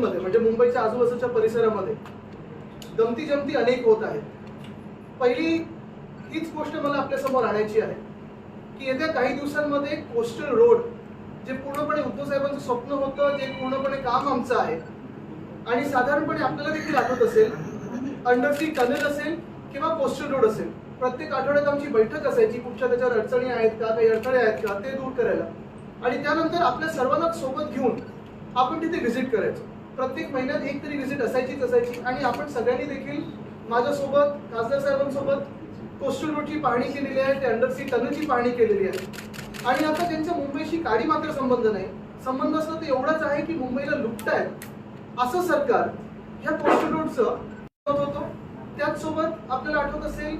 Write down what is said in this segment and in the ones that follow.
रिजनमध्ये म्हणजे मुंबईच्या आजूबाजूच्या परिसरामध्ये गमती जमती अनेक होत आहेत. पहिली हीच गोष्ट मला आपल्यासमोर आणायची आहे की येत्या काही दिवसांमध्ये कोस्टल रोड जे पूर्णपणे उद्धव साहेबांचं स्वप्न होतं जे पूर्णपणे काम आमचं आहे आणि साधारणपणे आपल्याला देखील आठवत असेल अंडर सी टनल असेल किंवा कोस्टल रोड असेल प्रत्येक आठवड्यात आमची बैठक असायची कुठच्या त्याच्यावर अडचणी आहेत का काही अडथळे आहेत का ते दूर करायला. आणि त्यानंतर आपल्या सर्वांना सोबत घेऊन आपण तिथे व्हिजिट करायचो. प्रत्येक महिन्यात एक तरी व्हिजिट असायचीच असायची. आणि आपण सगळ्यांनी देखील माझ्यासोबत खासदार साहेबांसोबत कोस्टल रोडची पाहणी केलेली आहे ते अंडरसी टनलची पाहणी केलेली आहे. आणि आता त्यांच्या मुंबईशी काडी मात्र संबंध नाही. संबंध असला तर एवढाच आहे की मुंबईला लुटतायत. असं सरकार ह्या कोस्टल रोडचं होतो त्याचसोबत आपल्याला आठवत असेल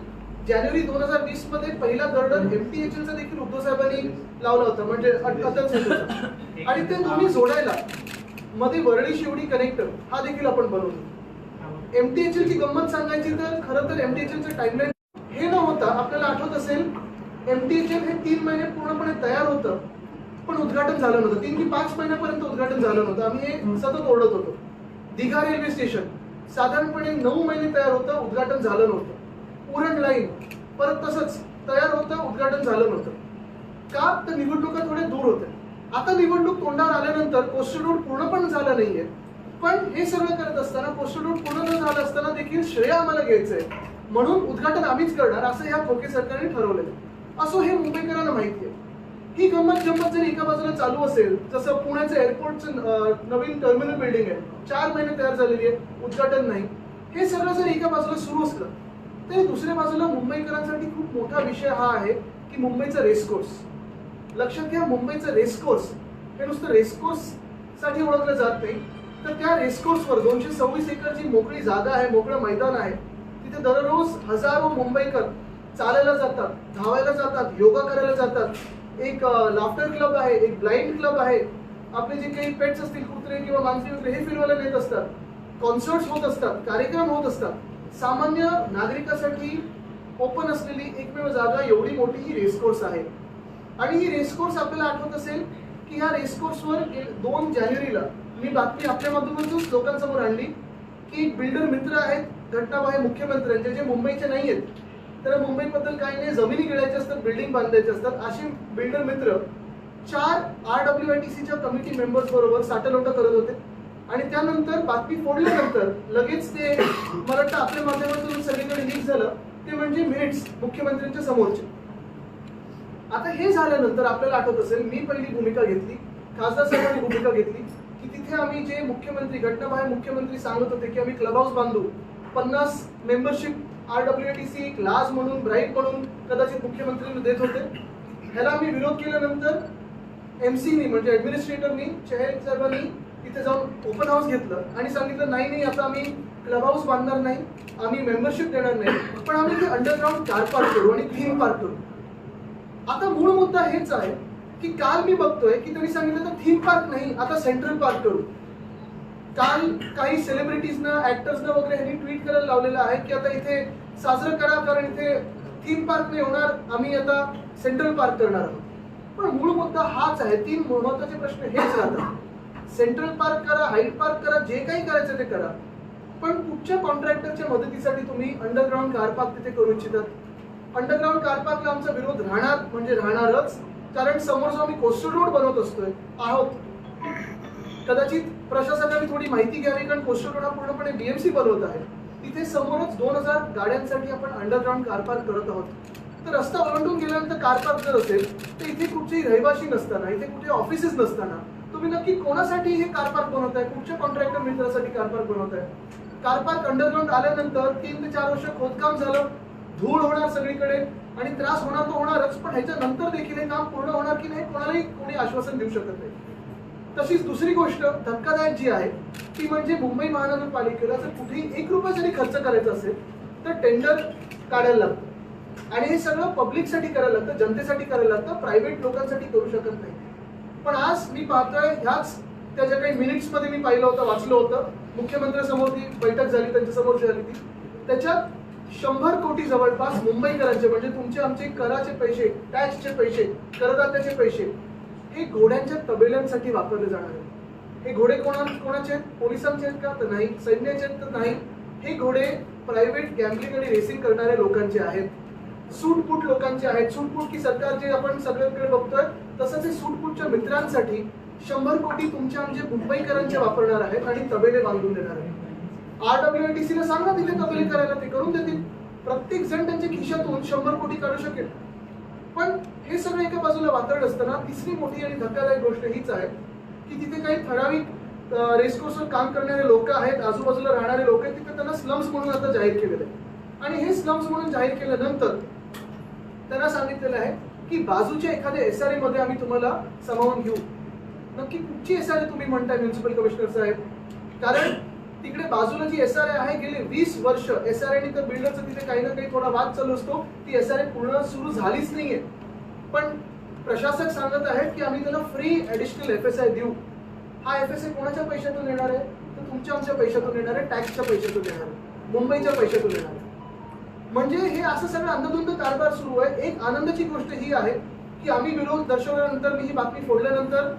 जानेवारी दोन हजार वीसमध्ये पहिला गर्डर एमटीएचएल चा देखील उद्धव साहेबांनी लावला होता. म्हणजे अटल आणि ते दोन्ही जोडायला मध्ये वरळी शिवडी कनेक्टर हा देखील आपण बनवतो. एमटीएचएल ची गंमत सांगायची तर खरं तर एमटीएचएल चं टाइमलाईन हे न होता आपल्याला आठवत असेल एमटीएचएल हे तीन महिने पूर्णपणे तयार होतं पण उद्घाटन झालं नव्हतं. तीन की पाच महिन्यापर्यंत उद्घाटन झालं नव्हतं. आम्ही हे सतत ओरडत होतो. दिघा रेल्वे स्टेशन साधारणपणे नऊ महिने तयार होतं उद्घाटन झालं नव्हतं. उरण लाईन परत तसंच तयार होतं उद्घाटन झालं नव्हतं. का? तर निवडणुका थोडे दूर होते आता निवडणूक तोंडावर आल्यानंतर कोस्टल रोड पूर्ण पण झाला नाहीये. पण हे सगळं करत असताना कोस्टल रोड पूर्ण न झालं असताना देखील श्रेय आम्हाला घ्यायचंय. म्हणून उद्घाटन आम्हीच करणार असं ह्या खोके सरकारने ठरवलंय. असो हे मुंबईकरांना माहिती आहे. ही गंमत जम्मत जर एका बाजूला चालू असेल जसं पुण्याचं एअरपोर्टचं नवीन टर्मिनल बिल्डिंग आहे. चार महिने तयार झालेली आहे उद्घाटन नाही. हे सगळं जर एका बाजूला सुरू असलं तर दुसऱ्या बाजूला मुंबईकरांसाठी खूप मोठा विषय हा आहे की मुंबईचा रेसकोर्स लक्षात घ्या मुंबईचं रेसकोर्स हे नुसतं रेसकोर्ससाठी ओळखलं जात नाही. तर त्या रेसकोर्सवर दोनशे सव्वीस एकर जी मोकळी जागा आहे मोकळं मैदान आहे तिथे दररोज हजारो मुंबईकर चालायला जातात धावायला जातात योगा करायला जातात. एक लाफ्टर क्लब आहे एक ब्लाइंड क्लब आहे. आपले जे काही पेट्स असतील कुत्रे किंवा माणसे वगैरे हे फिरवायला नेत असतात. कॉन्सर्ट्स होत असतात कार्यक्रम होत असतात. सामान्य नागरिकासाठी ओपन असलेली एकमेव जागा एवढी मोठी ही रेसकोर्स आहे. आणि ही रेसकोर्स आपल्याला आठवत असेल की ह्या रेसकोर्सवर दोन जानेवारीला मी बातमी आपल्या माध्यमातूनच लोकांसमोर आणली की बिल्डर मित्र आहेत घटनाबाह्य मुख्यमंत्र्यांचे जे मुंबईचे नाही आहेत. तर मुंबईबद्दल काही नाही जमिनी गिळायच्या असतात बिल्डिंग बांधायचे असतात. असे बिल्डर मित्र चार आर डब्ल्यू आय टी सीच्या कमिटी मेंबर्स बरोबर साठेलोटा करत होते. आणि त्यानंतर बातमी फोडल्यानंतर लगेच ते मला वाटतं आपल्या माध्यमातून सगळीकडे लीक झालं. ते म्हणजे मिनिट्स मुख्यमंत्र्यांच्या समोरचे. आता हे झाल्यानंतर आपल्याला आठवत असेल मी पहिली भूमिका घेतली खासदार साहेबांनी भूमिका घेतली की तिथे आम्ही जे मुख्यमंत्री घटनाबाहेर मुख्यमंत्री सांगत होते की आम्ही क्लब हाऊस बांधू पन्नास membership R W T C लाज म्हणून ब्राईट म्हणून कदाचित मुख्यमंत्र्यांना देत होते. ह्याला आम्ही विरोध केल्यानंतर एमसीनी म्हणजे ॲडमिनिस्ट्रेटरनी चेहर साहेबांनी तिथे जाऊन ओपन हाऊस घेतलं आणि सांगितलं नाही नाही आता आम्ही क्लब हाऊस बांधणार नाही आम्ही मेंबरशिप देणार नाही पण आम्ही ते अंडरग्राऊंड कार पार्क करू आणि थीम पार्क करू. आता मूळ मुद्दा हेच आहे की काल मी बघतोय की त्यांनी सांगितलं तर थीम पार्क नाही आता सेंट्रल पार्क करू. काल काही सेलिब्रिटीजना ऍक्टर्सना वगैरे ह्यांनी ट्विट करायला लावलेलं आहे की आता इथे साजरं करा कारण इथे थीम पार्क नाही होणार आम्ही आता सेंट्रल पार्क करणार आहोत. पण मूळ मुद्दा हाच आहे तीन महत्त्वाचे प्रश्न हेच राहतात. सेंट्रल पार्क करा हाईट पार्क करा जे काही करायचं ते करा. पण कुठच्या कॉन्ट्रॅक्टरच्या मदतीसाठी तुम्ही अंडरग्राऊंड कार पार्क तिथे करू इच्छितात? अंडरग्राऊंड कार पार्कला आमचा विरोध राहणार म्हणजे राहणारच. कारण समोर जो आम्ही कोस्टल रोड बनवत असतोय आहोत. कदाचित प्रशासनाने थोडी माहिती घ्यावी कारण कोस्टल रोड हा पूर्णपणे बीएमसी बनवत आहे. तिथे समोरच दोन हजार गाड्यांसाठी आपण अंडरग्राऊंड कार पार्क करत आहोत. तर रस्ता ओलांडून गेल्यानंतर कार पार्क जर असेल तर इथे कुठचेही रहिवासी नसताना इथे कुठे ऑफिसेस नसताना तुम्ही नक्की कोणासाठी हे कार पार्क बनवताय? कुठच्या कॉन्ट्रॅक्टर मित्रासाठी कार पार्क बनवत आहे कार पार्क अंडरग्राऊंड आल्यानंतर तीन ते चार वर्ष खोदकाम झालं. धूळ होणार सगळीकडे आणि त्रास होणार तो होणारच पण ह्याच्या नंतर देखील हे काम पूर्ण होणार की नाही कोणालाही कोणी आश्वासन देऊ शकत नाही. तशीच दुसरी गोष्ट धक्कादायक जी आहे ती म्हणजे मुंबई महानगरपालिकेला जर कुठेही एक रुपया जरी खर्च करायचा असेल तर टेंडर काढायला लागतं. आणि हे सगळं पब्लिकसाठी करायला लागतं जनतेसाठी करायला लागतं प्रायव्हेट लोकांसाठी करू शकत नाही. पण आज मी पाहतोय ह्याच त्याच्या काही मिनिट्समध्ये मी पाहिलं होतं वाचलं होतं मुख्यमंत्र्यांसमोर ती बैठक झाली त्यांच्यासमोर झाली ती. त्याच्यात शंभर कोटी जवळपास मुंबईकरांचे म्हणजे तुमचे आमचे कराचे पैसे टॅक्सचे पैसे करदात्याचे पैसे हे घोड्यांच्या तबेल्यांसाठी वापरले जाणार आहेत. हे घोडे कोणा कोणाचे आहेत? पोलिसांचे आहेत का? तर नाही. सैन्याचे आहेत तर नाही. हे घोडे प्रायव्हेट गॅम्बलिंग आणि रेसिंग करणाऱ्या लोकांचे आहेत. सूटपूट लोकांचे आहेत. सूटपूट की सरकार जे आपण सगळ्यांकडे बघतोय तसंच हे सूटपूटच्या मित्रांसाठी शंभर कोटी तुमच्या म्हणजे मुंबईकरांचे वापरणार आहेत आणि तबेले बांधून देणार आहेत. आरडब्ल्यूआयटीसी ला सांगा तिथे कबली करायला ते करून देतील. प्रत्येक जण त्यांच्या खिशातून शंभर कोटी काढू शकेल. पण हे सगळं एका बाजूला वातावरण असताना तिसरी मोठी आणि धक्कादायक गोष्ट हीच आहे की तिथे काही ठराविक रेसकोर्सवर काम करणारे लोक आहेत आजूबाजूला राहणारे लोक आहेत तिथे त्यांना स्लम्स म्हणून आता जाहीर केलेले आहे. आणि हे स्लम्स म्हणून जाहीर केल्यानंतर त्यांना सांगितलेलं आहे की बाजूच्या एखाद्या एस आरमध्ये आम्ही तुम्हाला सामावून घेऊ. नक्की कुठची एस आर तुम्ही म्हणताय म्युन्सिपल कमिशनर साहेब? कारण तिकडे बाजूला जी एस आर आहे गेले वीस वर्ष. एस आर आणि तर बिल्डरचं तिथे काही ना काही थोडा वाद चालू असतो. ती एस आर पूर्ण सुरू झालीच नाहीये. पण प्रशासक सांगत आहेत की आम्ही त्याला free additional F S I देऊ. हा एफ एस आय कोणाच्या पैशातून येणार आहे? तर तुमच्या आमच्या पैशातून येणार आहे टॅक्सच्या पैशातून येणार आहे मुंबईच्या पैशातून येणार आहे. म्हणजे हे असं सगळं अंधधुंद कारभार सुरू आहे. एक आनंदाची गोष्ट ही आहे की आम्ही विरोध दर्शवल्यानंतर मी ही बातमी फोडल्यानंतर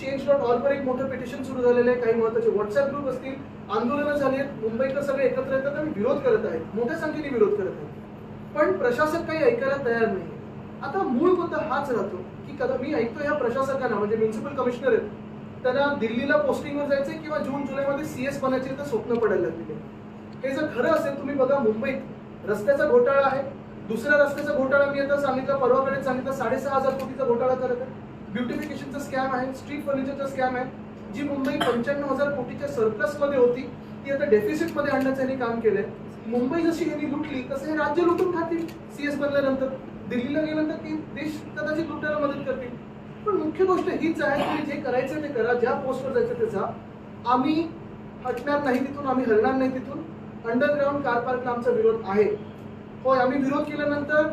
चेंज डॉट ऑल वर एक मोठं पिटिशन सुरू झालेलं आहे. काही महत्त्वाचे व्हॉट्सअप ग्रुप असतील आंदोलनं झाली आहेत. मुंबईकर सगळे एकत्र येतात आणि विरोध करत आहेत. मोठ्या संख्येने विरोध करत आहेत. पण प्रशासक काही ऐकायला तयार नाही आता मूळ मुद्दा हाच राहतो की कदा मी ऐकतो ह्या प्रशासकांना म्हणजे म्युन्सिपल कमिशनर आहेत. त्यांना दिल्लीला पोस्टिंगवर जायचे किंवा जून जुलैमध्ये सीएस बनायचे तर स्वप्न पडायला लागलेले हे जर खरं असेल तुम्ही बघा मुंबईत रस्त्याचा घोटाळा आहे. दुसऱ्या रस्त्याचा घोटाळा मी आता सांगितलं परवाकडे सांगितलं साडेसहा हजार कोटीचा घोटाळा करत आहे. ब्युटिफिकेशनचा स्कॅम आहे स्ट्रीट फर्निचरचा स्कॅम आहे जी मुंबई पंच्याण्णव हजार कोटीच्या सरप्लसमध्ये होती ती आता डेफिसिटमध्ये आणण्याचं यांनी काम केलंय. मुंबई जशी यांनी लुटली तसं हे राज्य लुटून खातील सीएस बनल्यानंतर. दिल्लीला गेल्यानंतर ते देश कदाचित लुटायला मदत करतील. पण मुख्य गोष्ट हीच आहे की जे करायचं ते करा ज्या पोस्टवर जायचं ते जा. आम्ही हटणार नाही तिथून आम्ही हलणार नाही तिथून. अंडरग्राऊंड कार पार्कला आमचा विरोध आहे. होय आम्ही विरोध केल्यानंतर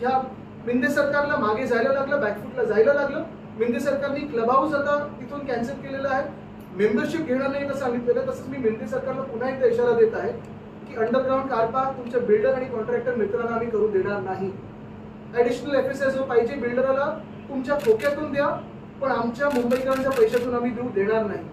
ह्या मिंदे सरकारला मागे जायला लागलं बॅकफूटला जायला लागलं. मिंदे सरकारने क्लब हाऊस आता तिथून कॅन्सल केलेलं आहे. मेंबरशिप घेणार नाही असं सांगितलेलं तसंच मी मिंदे सरकारला पुन्हा एकदा इशारा देत आहे की अंडरग्राऊंड कार पार्क तुमच्या बिल्डर आणि कॉन्ट्रॅक्टर मित्रांना आम्ही करू देणार नाही. ऍडिशनल एफ एस जो पाहिजे बिल्डरला तुमच्या खोक्यातून द्या पण आमच्या मुंबईकरांच्या पैशातून आम्ही देऊ देणार नाही.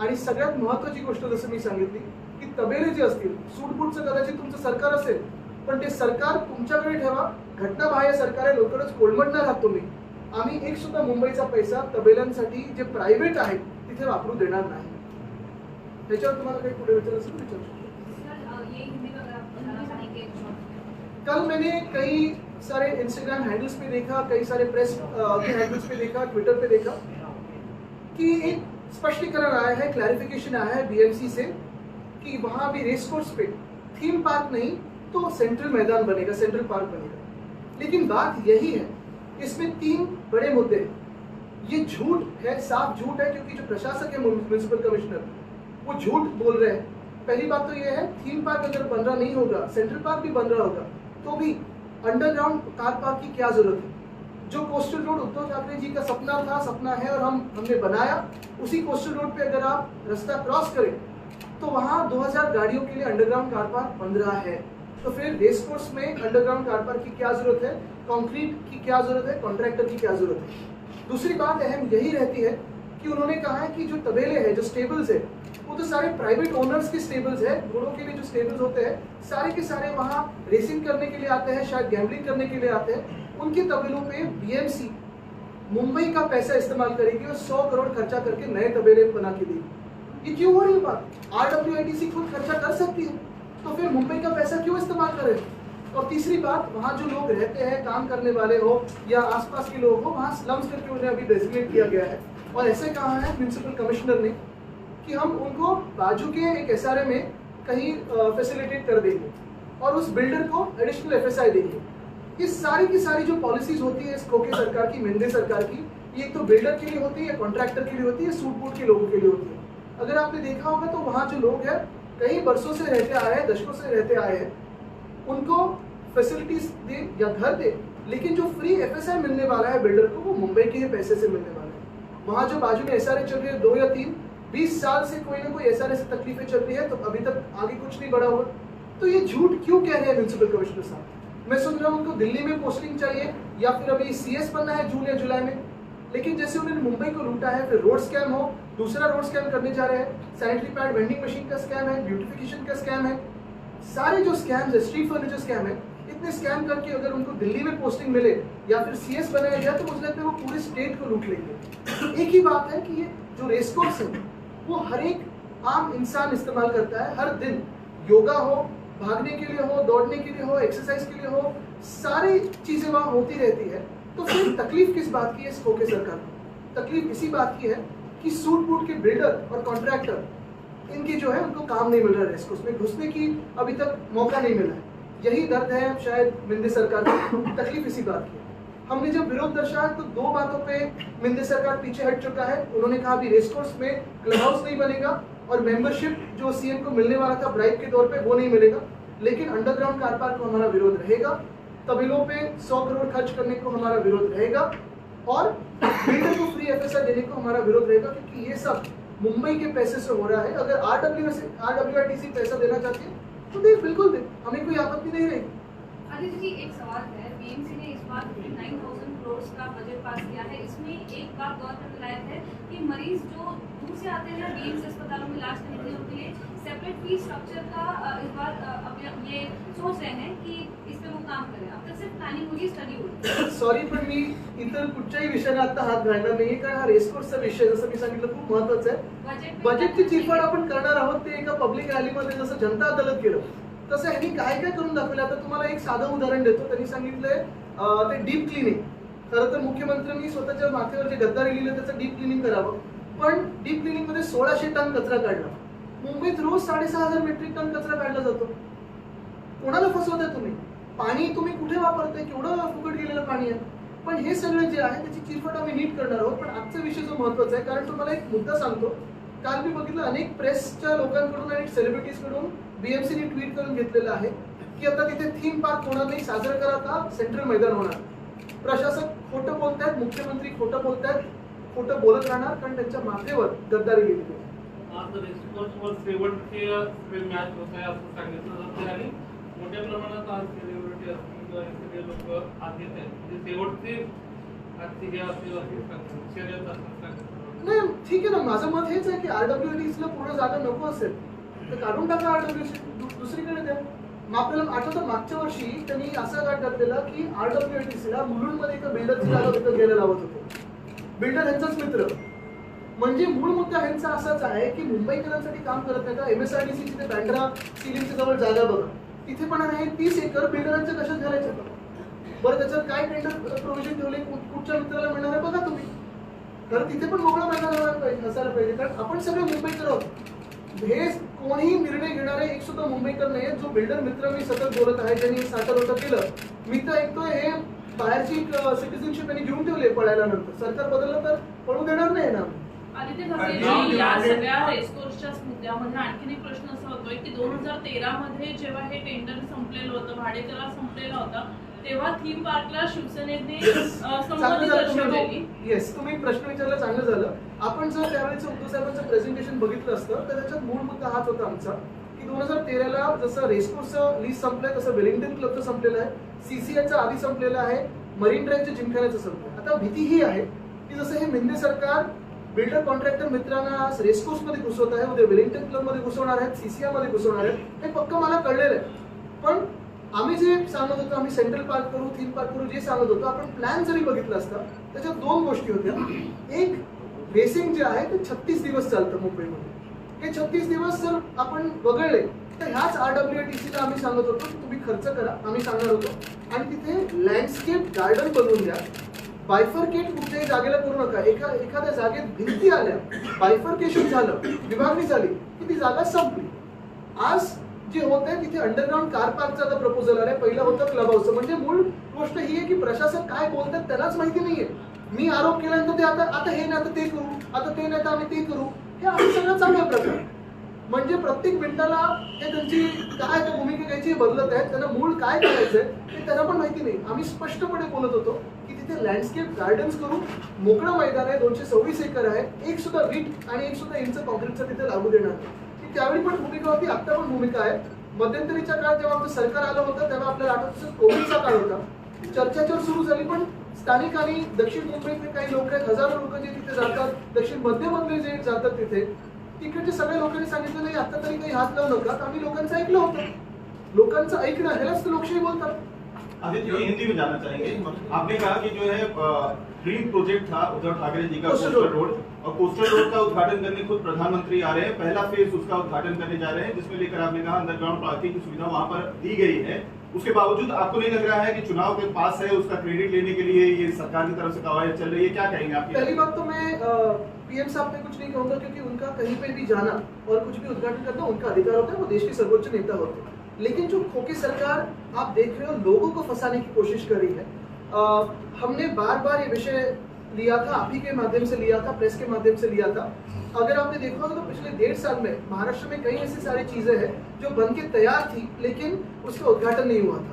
आणि सगळ्यात महत्वाची गोष्ट जसं मी सांगितली की तबेले जे असतील सूटबूटचं कदाचित तुमचं सरकार असेल पण ते सरकार तुमच्याकडे ठेवा घटनाबाह्य सरकार आहे लवकरच कोलमडणार आहात तुम्ही. आम्ही एक सुद्धा मुंबईचा पैसा तबेल्यांसाठी जे प्रायव्हेट आहेत तिथे वापरू देणार नाही. त्याच्यावर तुम्हाला काही पुढे विचार असेल विचारू शकता. कल मैंने कई सारे इंस्टाग्राम हैंडल्स पे देखा कई सारे प्रेस के हैंडल्स पे देखा ट्विटर पे देखा कि एक स्पष्टीकरण आया है क्लैरिफिकेशन आया है बीएमसी से कि वहाँ भी रेस कोर्स पे थीम पार्क नहीं तो सेंट्रल मैदान बनेगा सेंट्रल पार्क बनेगा। लेकिन बात यही है, इसमें तीन बड़े मुद्दे हैं। ये झूठ है, साफ़ झूठ है, क्योंकि जो प्रशासक है म्यूनिसिपल कमिश्नर वो झूठ बोल रहे हैं। पहली बात तो ये है थीम पार्क अगर बन रहा नहीं होगा सेंट्रल पार्क भी बन रहा होगा तो भी अंडरग्राउंड कार पार्क की क्या ज़रूरत है? जो कोस्टल रोड उद्धव ठाकरे जी का सपना था, सपना है और हम, हमने बनाया, उसी कोस्टल रोड पे अगर आप रास्ता क्रॉस करें तो वहाँ 2000 गाड़ियों के लिए अंडरग्राउंड कार पार्क बन रहा है। तो फिर रेस कोर्स में अंडरग्राउंड कार पार्क की क्या ज़रूरत है? कंक्रीट की क्या ज़रूरत है? कॉन्ट्रैक्टर की क्या ज़रूरत है? दूसरी बात अहम यही रहती है कि उन्होंने कहा है कि जो तबेले हैं, जो स्टेबल्स है, वो तो सारे प्राइवेट ओनर्स के स्टेबल्स है घोड़ों के लिए जो स्टेबल्स होते हैं, सारे के सारे वहाँ रेसिंग करने के लिए आते हैं, शायद गैम्बलिंग करने के लिए आते हैं। उनके तबेलों पे बीएमसी मुंबई का पैसा इस्तेमाल करेगी और सौ करोड़ खर्चा करके नए तबेले बना के देगी। ये क्यों हो रही बात? आरडब्ल्यूआईटीसी खुद खर्चा कर सकती है। तो फिर मुंबई का पैसा क्यों इस्तेमाल करे? और तीसरी बात, वहाँ जो लोग रहते हैं, काम करने वाले हो, या आसपास के लोग हो, वहाँ स्लम्स करके उन्हें अभी डेजिग्नेट किया गया है। और ऐसे कहा है म्यूनसिपल कमिश्नर ने, कि हम उनको बाजू के एक एस में कहीं फैसिलिटेट कर देंगे, और उस बिल्डर को एडिशनल एफएसआई देंगे। ये सारी की सारी जो पॉलिसीज़ होती है इस खोके सरकार की मिंदे सरकार की, ये तो बिल्डर के लिए होती है कॉन्ट्रैक्टर के लिए होती है सूट बूट के लोगों के लिए होती है। अगर आपने देखा होगा तो वहाँ जो लोग हैं कई वर्षों से रहते आए हैं दशकों से रहते आए हैं उनको फैसिलिटीज़ दे या घर दे, लेकिन जो फ्री एफएसआई मिलने वाला है बिल्डर को, वो मुंबई के ही पैसे से मिलने वाला है। वहाँ जो बाजू में एस चल रही है, दो या तीन, बीस साल से कोई ना कोई एस से तकलीफें चल रही है तो अभी तक आगे कुछ नहीं बढ़ा हुआ। तो ये झूठ क्यों कह रहे हैं म्यूनसिपल कमिश्नर साहब? मैं सुन रहा हूँ उनको दिल्ली में पोस्टिंग चाहिए, या फिर अभी सीएस बनना है जून या जुलाई में? लेकिन जैसे उन्होंने मुंबई को लूटा है, फिर रोड स्कैम हो, दूसरा रोड स्कैम करने जा रहे हैं सैनिटरी पैड वेंडिंग मशीन का स्कैम है ब्यूटिफिकेशन का स्कैम है, सारे जो स्कैम्स है स्ट्रीट फर्नीचर स्कैम है, इतने स्कैम करके अगर उनको दिल्ली में पोस्टिंग मिले, या फिर सीएस बनाया जाए तो मुझे लगता है वो पूरे स्टेट को लूट लेंगे। एक ही बात है कि ये जो रेस कोर्स है, वो हर एक आम इंसान इस्तेमाल करता है, हर दिन। योगा हो, भागने के लिए हो, दौड़ने के लिए हो एक्सरसाइज के लिए हो, सारी चीज़ें वहाँ होती रहती है। तो फिर तकलीफ़ किस बात की है इस खोके सरकार तकलीफ़ इसी बात की है कि सूट बूट के बिल्डर और कॉन्ट्रैक्टर इनके जो है, उनको काम नहीं मिल रहा है रेस कोर्स में घुसने की अभी तक मौका नहीं मिला है। यही दर्द है शायद मिंदे सरकार की। तकलीफ़ इसी बात की हमने जब विरोध दर्शाया तो दो बातों पे मिंदे सरकार पीछे हट चुका है। उन्होंने कहा, अभी रेस कोर्स में क्लब हाउस नहीं बनेगा और मेंबरशिप जो सीएम को मिलने वाला था ब्राइब के तौर पे वो नहीं मिलेगा। लेकिन अंडरग्राउंड कार पार्क को हमारा विरोध रहेगा। तमिलों पे 100 करोड़ खर्च करने को हमारा विरोध रहेगा और बिल्डर को फ्री एफएसआई देने को हमारा विरोध रहेगा क्योंकि ये सब मुंबई के पैसे से हो रहा है। अगर आरडब्ल्यू से आरडब्ल्यूआरटीसी पैसा देना चाहती है तो दे बिल्कुल दे हमें कोई आपत्ति नहीं रहेगी। जी एक सवाल है। बीएमसी ने इस बार 9,000 करोड़ का बजट पास किया है। इसमें एक बात गौर करने लायक है कि मरीज़ जो दूर से आते हैं बीएमसी अस्पतालों में इलाज करने के लिए सेपरेट फी स्ट्रक्चर का इस बार अ, अब ये सोच रहे हैं कि इस पे वो काम करें। अब तक सिर्फ प्लानिंग हुई स्टडी हुई सॉरी पण मी इतर कुठच्याही विषयाला आता हात घालणार नाहीये कारण हा रेसकोर्सचा विषय जसं मी सांगितलं खूप महत्त्वाचा आहे. बजट बजेटची चिरफाड आपण करणार आहोत ते एका पब्लिक रॅलीमध्ये जसं जनता अदालत केलं तसं ह्यांनी काय काय करून दाखवलं? आता तुम्हाला एक साधं उदाहरण देतो. त्यांनी सांगितलंय ते डीप क्लिनिंग खरं तर मुख्यमंत्र्यांनी स्वतःच्या माथ्यावर जे गद्दारी लिहिलं त्याचं डीप क्लिनिंग करावं. पण डीप क्लिनिंगमध्ये सोळाशे टन कचरा काढला. मुंबईत रोज साडेसहा हजार मेट्रिक टन कचरा काढला जातो. कोणाला फसवताय तुम्ही? पाणी तुम्ही कुठे वापरताय? केवढं फुकट गेलेलं पाणी आहे? पण हे सगळं जे आहे त्याची चिरफट आम्ही नीट करणार आहोत. पण आजचा विषय जो महत्त्वाचा आहे कारण तुम्हाला एक मुद्दा सांगतो. काल मी बघितलं अनेक प्रेसच्या लोकांकडून आणि सेलिब्रिटीजकडून बीएमसीने ट्विट करून घेतलेलं आहे की आता तिथे थीम पार्क होणार नाही साजरं करा आता सेंट्रल मैदान होणार. प्रशासक खोटं बोलतायत मुख्यमंत्री खोटं बोलतायत खोटं बोलत राहणार कारण त्यांच्या माथेवर गद्दारी लिहिली आता रिस्पॉन्स वर शेवटचे मॅच होत आहे असं सांगितलं जाते आणि मोठ्या प्रमाणात आज सेलिब्रिटी असतील किंवा हे सगळे लोक आज येत आहेत. म्हणजे शेवटचे आजचे हे असेल असे सांगतात शर्यत असं सांगतात नाही ठीक आहे ना. माझं मत हेच आहे की आर डब्ल्यू आरडब्ल्यू ला पूर्ण जागा नको असेल तर काढून टाका आर डब्ल्यू दुसरीकडे द्या. मग आपल्याला आठवतं मागच्या वर्षी त्यांनी असं काय ठरलेलं की आर डब्ल्यू डी सी ला मुलुंडमध्ये एका बिल्डरची जागा विकत घ्यायला लावत होते. बिल्डर यांचाच मित्र. म्हणजे मूळ मुद्दा ह्यांचा असाच आहे की मुंबईकरांसाठी काम करत नाही का M S R D C तिथे बँड्रा सिलिंगच्या जवळ जागा बघा. तिथे पण आहे तीस एकर बिल्डरांच्या कशात घालायचं? बरं त्याच्यात काय टेंडर प्रोव्हिजन ठेवले? कुठच्या मित्राला मिळणार आहे बघा तुम्ही. तर तिथे पण मोकळा मैदान पाहिजे असायला पाहिजे. कारण आपण सगळे मुंबईकर आहोत. हे कोणीही निर्णय घेणारे एक सुद्धा मुंबईकर नाही जो बिल्डर मित्र मी सतत बोलत आहे ज्यांनी साखर होतं केलं. मी तर ऐकतोय हे बाहेरची सिटिझनशिप यांनी घेऊन ठेवली पळायला नंतर. सरकार बदललं तर पळू देणार नाही ना आदित्य आणि ठाकरेजी या सगळ्या रेसकोर्सच्याच मुद्द्यामध्ये आणखीन एक प्रश्न असा होतोय की दोन हजार तेरा मध्ये जेव्हा हे टेंडर संपलेलं होतं भाडे करार संपलेला होता तेव्हा थीम पार्कला शिवसेनेने संमती झालं दर्शवलेली तुम्ही येस तुम्ही प्रश्न विचारला चांगलं झालं. आपण जर त्यावेळेचं उद्धव साहेबांचं प्रेझेंटेशन बघितलं असतं तर त्याच्यात मूळ मुद्दा हाच होता आमचा की दोन हजार तेराला जसं रेसकोर्सचं लीज संपलंय तसं वेलिंग्टन क्लबचं संपलेलं आहे सीसीआयचं आधी संपलेलं आहे मरीन ड्राईव्हच्या जिमखान्याचं संपलं आता भीती ही आहे की जसं हे मिंदे सरकार बिल्डर कॉन्ट्रॅक्टर मित्रांना रेसकोर्समध्ये घुसवत आहे. उद्या वेलिंग्टन क्लबमध्ये घुसवणार आहेत सीसीआयमध्ये घुसवणार आहेत. हे पक्क मला कळलेलं आहे. पण आम्ही जे सांगत होतो आम्ही सेंट्रल पार्क करू थीम पार्क करू जे सांगत होतो आपण प्लॅन जरी बघितलं असतं त्याच्यात दोन गोष्टी होत्या. एक रेसिंग जे आहे ते छत्तीस दिवस चालतं मुंबईमध्ये. हे छत्तीस दिवस जर आपण वगळले तर ह्याच आर डब्ल्यू टी सीला आम्ही सांगत होतो की तुम्ही खर्च करा. आम्ही सांगणार होतो. आणि तिथे लँडस्केप गार्डन बनवून द्या. बायफरकेट कुठल्याही जागेला करू नका. एका एखाद्या जागेत भिंती आल्या बायफरकेशन झालं विभागणी झाली की ती जागा संपली. आज जे होत आहे तिथे अंडरग्राऊंड कार पार्कचा आता प्रपोजल आलाय. पहिलं होतं क्लब हाऊसचं म्हणजे मूळ गोष्ट ही आहे की प्रशासक काय बोलतात त्यालाच माहिती नाहीये. मी आरोप केल्यानंतर ते आता आता हे नाही आता ते करू. आता ते नाही तर आम्ही ते करू. हे आम्ही सगळं चांगला प्रकार म्हणजे प्रत्येक मिनिटाला हे त्यांची काय त्या भूमिका घ्यायची बदलत आहेत. त्यांना मूळ काय करायचंय ते त्यांना पण माहिती नाही. आम्ही स्पष्टपणे बोलत होतो की तिथे लँडस्केप गार्डन्स करू मोकळं मैदान आहे. दोनशे सव्वीस एकर आहे. एक सुद्धा वीट आणि एक सुद्धा इंच कॉन्क्रीटचं तिथे लागू देणार ती त्यावेळी पण भूमिका होती आता पण भूमिका आहे. मध्यंतरीच्या काळात जेव्हा आमचं सरकार आलं होतं तेव्हा आपल्याला आठवत कोविडचा काळ होता. चर्चाचर सुरू झाली पण स्थानिक आणि दक्षिण मुंबईतले काही लोक आहेत. हजारो लोक जे तिथे जातात. दक्षिण मध्यमधले जे जातात तिथे. तिकडचे सगळ्या लोकांनी सांगितलं नाही आता तरी काही हात लावू नका. आम्ही लोकांचं ऐकलं होतं. लोकांचं ऐकणं ह्यालाच तर लोकशाही बोलतात. आदित्य हिंदी में जानना चाहेंगे आपने कहा कि जो है ड्रीम प्रोजेक्ट था उद्धव ठाकरे जी का कोस्टल। रोड और कोस्टल रोड का उद्घाटन करने खुद प्रधानमंत्री आ रहे हैं। पहला फ़ेज़ उसका उद्घाटन करने जा रहे हैं जिसमें लेकर आपने कहा अंडरग्राउंड पार्किंग की सुविधा वहाँ पर दी गई है। उसके बावजूद आपको नहीं लग रहा है कि चुनाव के पास है उसका क्रेडिट लेने के लिए ये सरकार की तरफ़ से कवायद चल रही है? क्या कहेंगे आप? पहली बात तो मैं पीएम साहब पे कुछ नहीं कहूँगा क्योंकि उनका कहीं पे भी जाना और कुछ भी उद्घाटन करना उनका अधिकार होता है वो देश के सर्वोच्च नेता होते हैं। लेकिन जो खोके सरकार आप देख रहे हो लोगों को फंसाने की कोशिश कर रही है। अ, हमने बार बार ये विषय लिया था आप ही के माध्यम से लिया था प्रेस के माध्यम से लिया था। अगर आपने देखा होगा तो पिछले डेढ़ साल में महाराष्ट्र में कई ऐसी सारी चीज़ें हैं जो बन के तैयार थी, लेकिन उसका उद्घाटन नहीं हुआ था।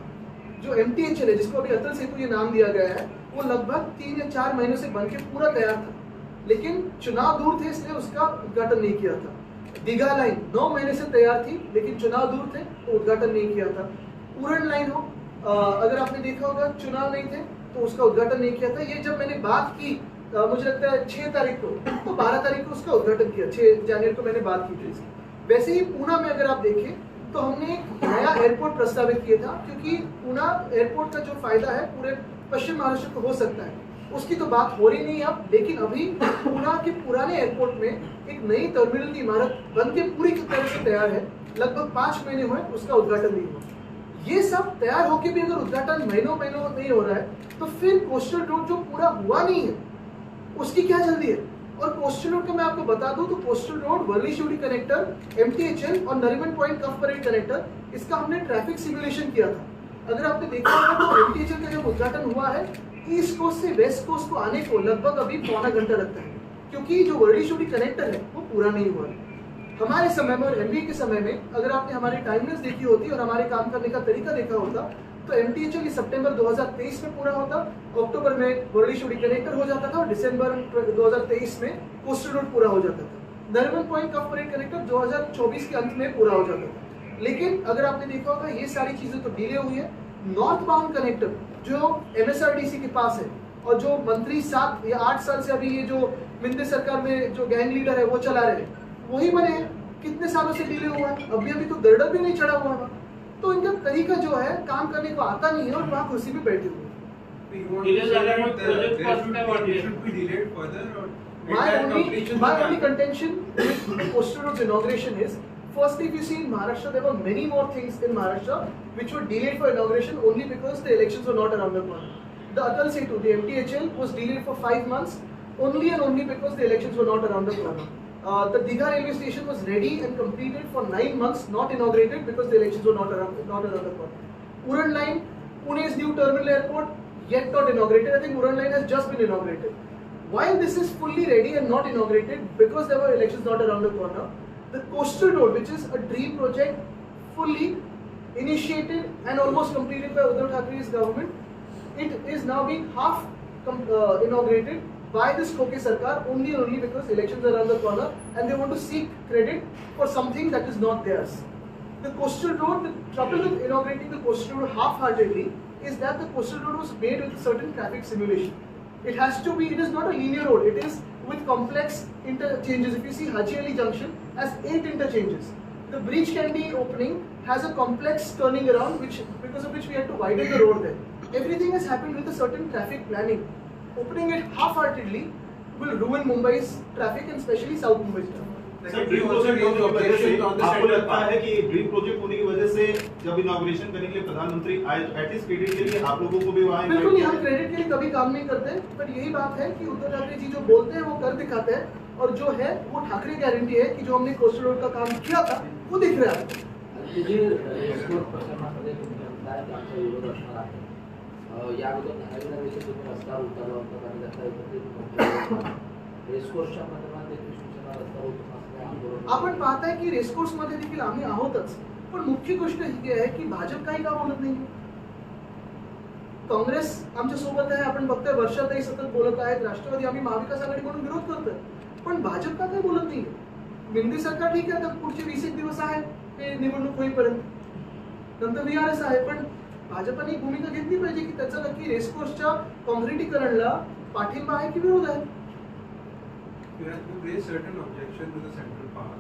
जो एम टी एच एल है, जिसको अभी अटल सेतु ये नाम दिया गया है, वो लगभग तीन या चार महीनों से बन के पूरा तैयार था। लेकिन चुनाव दूर थे, इसलिए उसका उद्घाटन नहीं किया था। दीघा लाइन नौ महीने से तैयार थी, लेकिन चुनाव दूर थे तो उद्घाटन नहीं किया था। उड़न लाइन हो अगर आपने देखा होगा, चुनाव नहीं थे तो उसका उद्घाटन नहीं किया था। ये जब मैंने बात की मुझे लगता है छह तारीख को तो बारह तारीख को उसका उद्घाटन किया, छह जनवरी को मैंने बात की थी इसकी। वैसे ही पूना में अगर आप देखें तो हमने एक नया एयरपोर्ट प्रस्तावित किया था, क्योंकि पूना एयरपोर्ट का जो फ़ायदा है, पूरे पश्चिम महाराष्ट्र को हो सकता है। उसकी तो बात हो रही नहीं अब, लेकिन अभी पूना के पुराने एयरपोर्ट में एक नई टर्मिनल की इमारत बन के पूरी तरह से तैयार है, लगभग पाँच महीने हुए उसका उद्घाटन नहीं हुआ। ये सब तैयार होके भी अगर उद्घाटन महीनों महीनों नहीं हो रहा है तो फिर कोस्टल रोड जो पूरा हुआ नहीं है उसकी क्या जल्दी है? और कोस्टल रोड का मैं आपको बता दूँ तो coastal road Worli Sewri connector MTHL और Nariman point Cuff Parade connector इसका हमने ट्रैफ़िक सिमुलेशन किया था। अगर आपने देखा होगा तो एमटीएचएल का जब उद्घाटन हुआ है ईस्ट कोस्ट से वेस्ट कोस्ट को आने को लगभग अभी पौना घंटा लगता है। क्योंकि जो वर्ली शिवड़ी कनेक्टर है, वो पूरा नहीं हुआ है। हमारे समय में और एमबीए के समय में, अगर आपने हमारी टाइमलेस देखी होती और हमारे काम करने का तरीका देखा होता तो एम टी सितंबर 2023 में पूरा होता अक्टूबर में वर्लीशुड़ी कनेक्टर हो जाता था और दिसंबर 2023 में कोस्टल रोड पूरा हो जाता था। नरमन पॉइंट कफ कनेक्टर 2024 के अंत में पूरा हो जाता था। लेकिन अगर आपने देखा होगा, ये सारी चीज़ें तो डिले हुई है। नॉर्थ बाउंड कनेक्टर जो एमएसआरडीसी के पास है और जो मंत्री सात या आठ साल से अभी ये जो मिंदे सरकार में जो गैंग लीडर है, वो चला रहे हैं, वही बने कितने सालों से डिले हुआ है? अभी अभी तो दरडर भी नहीं चढ़ा हुआ है। तो इनका तरीका जो है काम करने को आता नहीं है और वहाँ कुर्सी पे बैठे हुए हैं My only, my only contention with Coastal Road's inauguration is, firstly, if you see in Maharashtra, there were many more things in Maharashtra which were delayed for inauguration only because the elections were not around the corner. The Atal Setu, the MTHL, was delayed for five months only and only because the elections were not around the corner. Uh, the Digha railway station was ready and completed for nine months, not inaugurated because the elections were not around, not around the corner. Uran line, Pune's new terminal airport, yet not inaugurated. I think Uran line has just been inaugurated. While this is fully ready and not inaugurated because there were elections not around the corner, the coastal road, which is a dream project, fully initiated and almost completed by Uddhav Thakere's government, it is now being half uh, inaugurated by this Koke Sarkar only and only because elections are around the corner and they want to seek credit for something that is not theirs. The coastal road, the trouble with inaugurating the coastal road half-heartedly is that the coastal road was made with a certain traffic simulation. It has to be, it is not a linear road, it is with complex interchanges. If you see Haji Ali Junction has eight interchanges. The bridge can be opening, has a complex turning around, which because of which we had to widen the road there. Everything has happened with a certain traffic planning. Opening it half-heartedly will ruin Mumbai's traffic and especially South Mumbai's traffic. Dream project होने की वजह से आपको लगता है कि dream project होने की वजह से जब इनॉग्रेशन करने के लिए प्रधानमंत्री आए तो एटलीस्ट क्रेडिट के लिए आप लोगों को भी वहाँ बिल्कुल हम क्रेडिट के लिए कभी काम नहीं करते पर यही बात है कि उद्धव ठाकरे जी जो बोलते हैं वो कर दिखाते हैं और जो है वो ठाकरे गारंटी है कि जो हमने कोस्टल रोड का काम किया था वो दिख रहा है। या रस्त्यावर उतरला होता आणि त्याचा एकत्रित रेसकोर्सच्या देखील शिवसेना रस्त्यावर उतरून आपण पाहताय की रेसकोर्समध्ये देखील आम्ही आहोतच. पण मुख्य गोष्ट ही आहे की भाजप काही का बोलत नाही? काँग्रेस आमच्यासोबत आहे आपण बघतोय वर्षातही सतत बोलत आहेत. राष्ट्रवादी आम्ही महाविकास आघाडी म्हणून विरोध करतोय. पण भाजप का काही बोलत नाही? बिंदी सरकार ठीक आहे तर पुढचे वीस एक दिवस आहे हे निवडणूक होईपर्यंत. नंतर व्हीआरएस आहे पण भाजपाने एक भूमिका घेतली पाहिजे की त्याचा नक्की रेसकोर्सच्या काँक्रिटीकरणला पाठिंबा आहे की विरोध आहे You have to raise certain objection to the central park.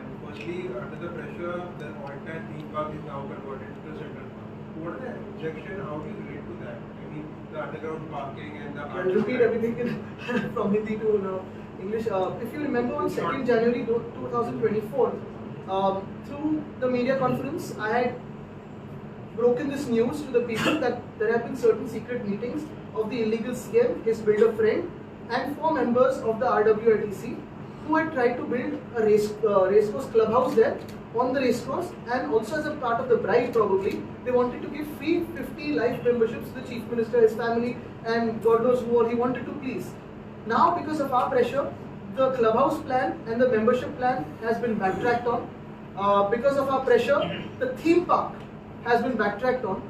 And firstly, under the pressure, the entire theme park is now converted to the central park. What is the objection? How do you relate to that? I mean, the underground parking and the. I'll repeat everything in, from Hindi to now English. Uh, if you remember on 2nd January 2024, um, through the media conference, I had broken this news to the people that there have been certain secret meetings of the illegal CM, his builder friend, and four members of the RWITC who had tried to build a race uh, racecourse clubhouse there on the racecourse. And also as a part of the bribe probably they wanted to give free 50 life memberships to the chief minister his family and god knows who all he wanted to please. Now because of our pressure the clubhouse plan and the membership plan has been backtracked on. Uh, because of our pressure the theme park has been backtracked on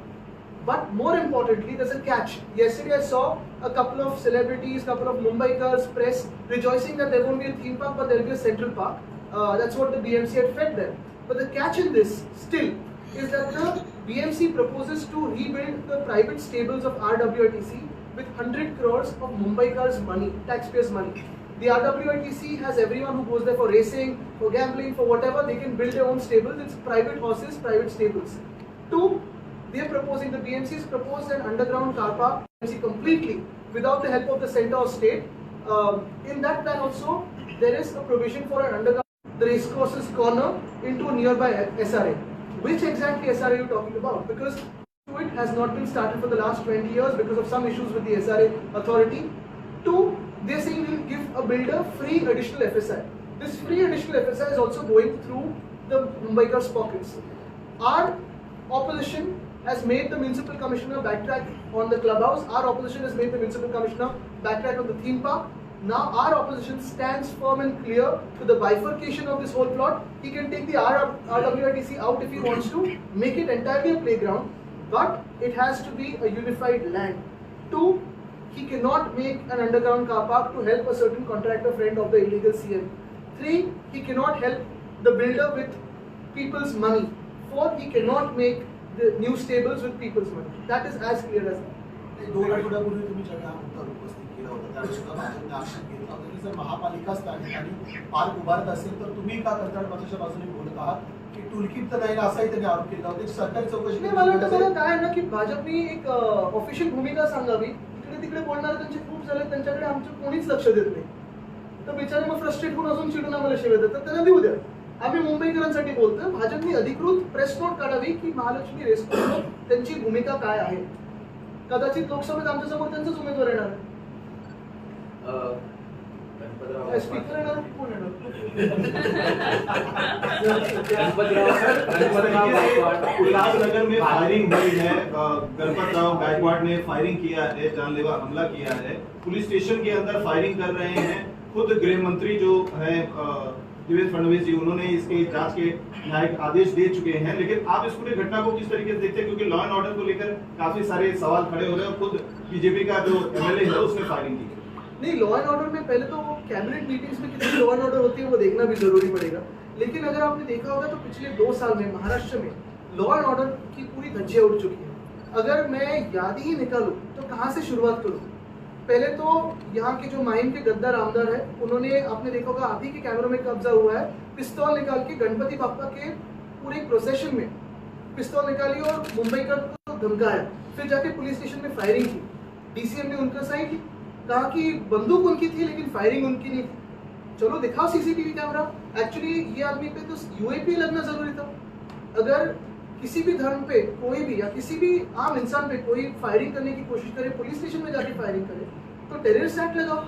but more importantly, there's a catch. Yesterday I saw a couple of celebrities, couple of Mumbaikars, press rejoicing that there won't be a theme park, but there'll be a central park. Uh, that's what the BMC had fed them. But the catch in this still is that the BMC proposes to rebuild the private stables of RWITC with 100 crores of Mumbai Mumbaikars' money, taxpayers' money. The RWITC has everyone who goes there for racing, for gambling, for whatever, they can build their own stables. It's private horses, private stables. Two, they are proposing, the BMC has proposed an underground car park completely without the help of the center or state. Um, in that plan also, there is a provision for an underground the racecourse's corner into a nearby SRA. Which exactly SRA are you talking about? Because it has not been started for the last 20 years because of some issues with the SRA authority. Two, they're saying we'll give a builder free additional FSI. This free additional FSI is also going through the Mumbaikars' pockets. Our opposition has made the municipal commissioner backtrack on the clubhouse. Our opposition has made the municipal commissioner backtrack on the theme park. Now our opposition stands firm and clear to the bifurcation of this whole plot. He can take the R- RWITC out if he wants to, make it entirely a playground, but it has to be a unified land. Two, he cannot make an underground car park to help a certain contractor friend of the illegal CM. Three, he cannot help the builder with people's money. Four, he cannot make the new stables with people's money. That is as clear as that. दोन आठवड्यापूर्वी तुम्ही ज्यावेळी मुद्दा उपस्थित केला होता. त्यावेळी सुद्धा भाजपने आक्षेप घेतला होता की जर पार्क उभारत असेल तर तुम्ही का बाजूने बोलत आहात? की टूलकिट तर नाही ना असाही त्यांनी आरोप केला होता. एक सरकारी चौकशी नाही मला वाटतं मला काय आहे ना की भाजपने एक ऑफिशियल भूमिका सांगावी. इकडे तिकडे बोलणारे त्यांचे खूप झाले त्यांच्याकडे आमचं कोणीच लक्ष देत नाही. तर बिचारे मग फ्रस्ट्रेट होऊन अजून चिडून आम्हाला शिवाय देतात. त्यांना देऊ द्या. आम्ही मुंबईकरांसाठी बोलतोय. भाजपने अधिकृत प्रेस नोट काढावी की महालक्ष्मी रेस्टॉरंटवर त्यांची भूमिका काय आहे? कदाचित लोकसभेत आमच्या समोर त्यांचाच उमेदवार येणार अं, गणपतराव स्पीकर येणार? कोण येणार? गणपतराव गणपतराव उल्लासनगर में फायरिंग हुई है अ, गणपत राव गायकवाड़ ने फायरिंग किया है जानलेवा हमला किया है। पुलिस स्टेशन के अंदर फायरिंग कर रहे हैं खुद गृह मंत्री जो है देवेंद्र फडणवीस जी, उन्होंने इसके जाँच के न्यायिक आदेश दे चुके हैं। लेकिन आप इस पूरी घटना को किस तरीके से देखते हैं? क्योंकि लॉ एंड ऑर्डर को लेकर काफ़ी सारे सवाल खड़े हो रहे हैं खुद बीजेपी का जो एमएलए है, उसने फायरिंग की। नहीं लॉ एंड ऑर्डर में पहले तो कैबिनेट मीटिंग्स में कितनी लॉ एंड ऑर्डर होती है, वो देखना भी ज़रूरी पड़ेगा। लेकिन अगर आपने देखा होगा तो पिछले दो साल में महाराष्ट्र में लॉ एंड ऑर्डर की पूरी धज्जियाँ उड़ चुकी हैं। अगर मैं याद ही निकालूं तो कहाँ से शुरुआत करूँ? पहले तो यहाँ के जो माइम के गद्दार आमदार है, उन्होंने आपने देखा होगा आप के कैमरों में कब्जा हुआ है। पिस्तौल निकाल के गणपति बापा के पूरे प्रोसेशन में पिस्तौल निकाली और मुंबई का को धमकाया फिर जाके पुलिस स्टेशन में फायरिंग की। डीसीएम ने उनका साइन की। कहा कि बंदूक उनकी थी, लेकिन फायरिंग उनकी नहीं थी। चलो दिखाओ सीसीटीवी कैमरा एक्चुअली ये आदमी पे तो यूएपी लगना ज़रूरी था। अगर किसी भी धर्म पे कोई भी या किसी भी आम इंसान पे कोई फायरिंग करने की कोशिश करे पुलिस स्टेशन में जाके फायरिंग करे तो टेररिस्ट एक्ट लगाओ।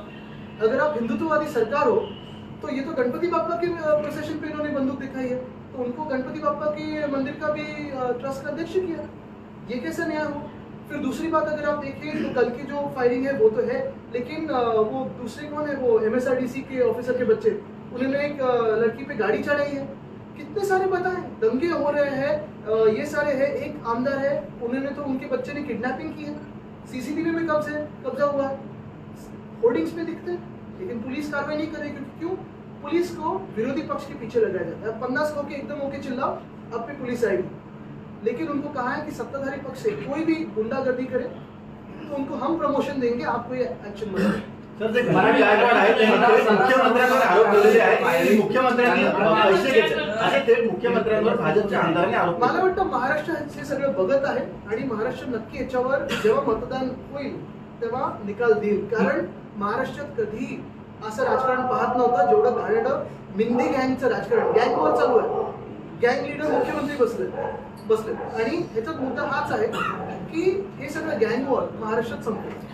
अगर आप हिंदुत्ववादी सरकार हो तो ये तो गणपति बापा के प्रोसेशन पे इन्होंने बंदूक दिखाई है। तो उनको गणपति बापा के मंदिर का भी ट्रस्ट का अध्यक्ष किया। ये कैसा न्याय हो? फिर दूसरी बात अगर आप देखें तो कल की जो फायरिंग है, वो तो है, लेकिन वो दूसरे कौन है? वो एमएसआरडीसी के ऑफिसर के बच्चे। उन्होंने एक लड़की पे गाड़ी चढ़ाई है। कितने सारे बताएँ? दंगे हो रहे हैं ये सारे हैं एक आमदार है उन्होंने तो उनके बच्चे ने किडनैपिंग की है। सीसीटीवी में कब्जे कब्जा हुआ? है होर्डिंग्स में दिखते हैं लेकिन पुलिस कार्रवाई नहीं करेगी क्योंकि क्यों? पुलिस को विरोधी पक्ष के पीछे लगाया जाता है। पन्ना सौ के एकदम होके चिल्लाओ अब पे पुलिस आएगी। लेकिन उनको कहा है कि सत्ताधारी पक्ष से कोई भी गुंडागर्दी करे तो उनको हम प्रमोशन देंगे आपको ये एक्शन में लेंगे। सर मराठी मुख्यमंत्र्यांनी पैसे घेतले असे थेट मुख्यमंत्र्यांवर भाजपच्या आमदारांनी आरोप मला वाटतं महाराष्ट्र हे सगळं बघत आहे आणि महाराष्ट्र नक्की याच्यावर जेव्हा मतदान होईल तेव्हा निकाल देईल. कारण महाराष्ट्रात कधी असं राजकारण पाहत नव्हतं जेवढं घाणेरडं मिंदी गँगचं राजकारण गँगवर चालू आहे. गँग लिडर मुख्यमंत्री बसले बसले. आणि ह्याचा मुद्दा हाच आहे की हे सगळं गँगवर महाराष्ट्रात संपलं.